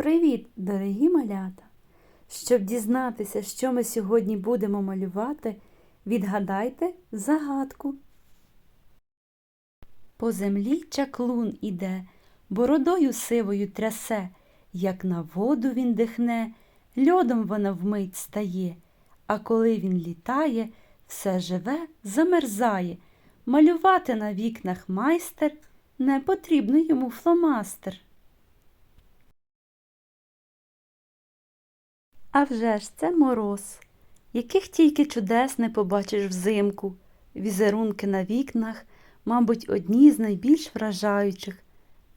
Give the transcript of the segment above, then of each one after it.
Привіт, дорогі малята! Щоб дізнатися, що ми сьогодні будемо малювати, відгадайте загадку. По землі чаклун іде, бородою сивою трясе, як на воду він дихне, льодом вона вмить стає, а коли він літає, все живе, замерзає. Малювати на вікнах майстер, не потрібно йому фломастер. А вже ж це мороз, яких тільки чудес не побачиш взимку. Візерунки на вікнах, мабуть, одні з найбільш вражаючих.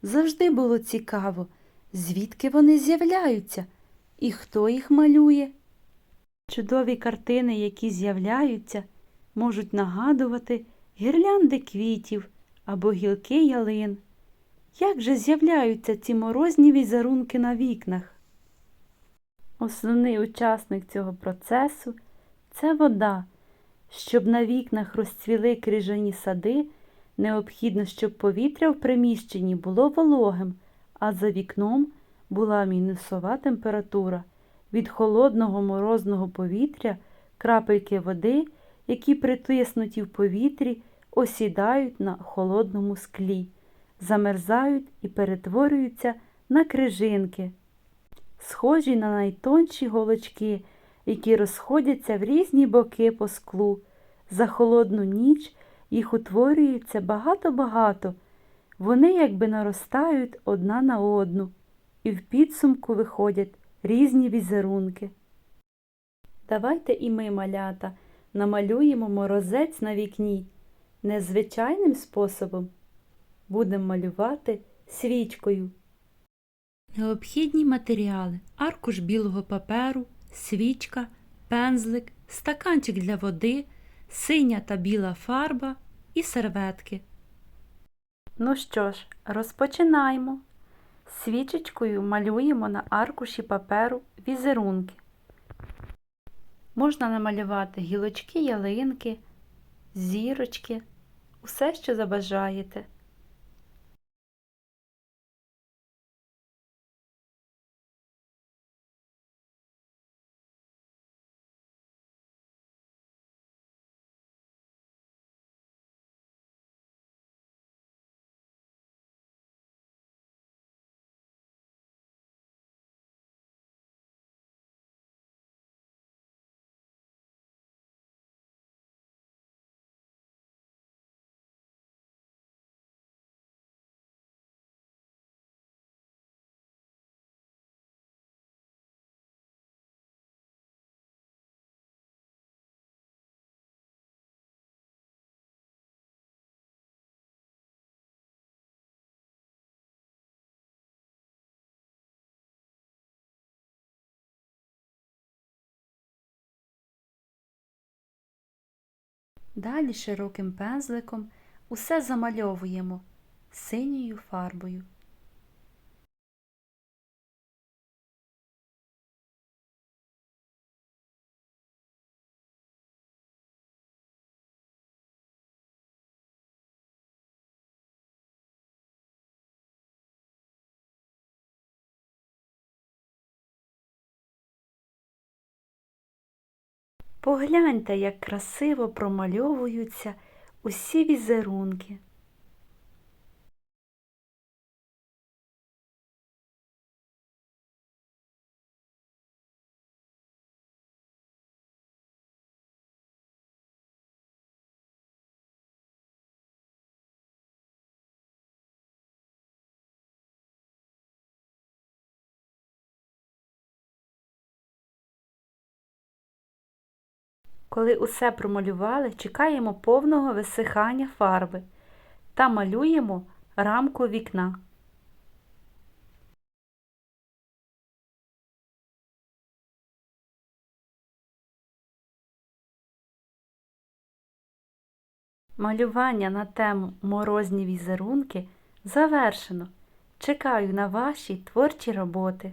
Завжди було цікаво, звідки вони з'являються і хто їх малює. Чудові картини, які з'являються, можуть нагадувати гірлянди квітів або гілки ялин. Як же з'являються ці морозні візерунки на вікнах? Основний учасник цього процесу це вода. Щоб на вікнах розцвіли крижані сади, необхідно, щоб повітря в приміщенні було вологим, а за вікном була мінусова температура. Від холодного морозного повітря крапельки води, які притиснуті в повітрі, осідають на холодному склі, замерзають і перетворюються на крижинки схожі на найтонші голочки, які розходяться в різні боки по склу. За холодну ніч їх утворюється багато-багато. Вони якби наростають одна на одну, і в підсумку виходять різні візерунки. Давайте і ми, малята, намалюємо морозець на вікні. Незвичайним способом будемо малювати свічкою. Необхідні матеріали аркуш білого паперу, свічка, пензлик, стаканчик для води, синя та біла фарба і серветки. Ну що ж, розпочинаємо. Свічечкою малюємо на аркуші паперу візерунки. Можна намалювати гілочки ялинки, зірочки, усе, що забажаєте. Далі широким пензликом усе замальовуємо синьою фарбою. Погляньте, як красиво промальовуються усі візерунки. Коли усе промалювали, чекаємо повного висихання фарби та малюємо рамку вікна. Малювання на тему морозні візерунки завершено. Чекаю на ваші творчі роботи.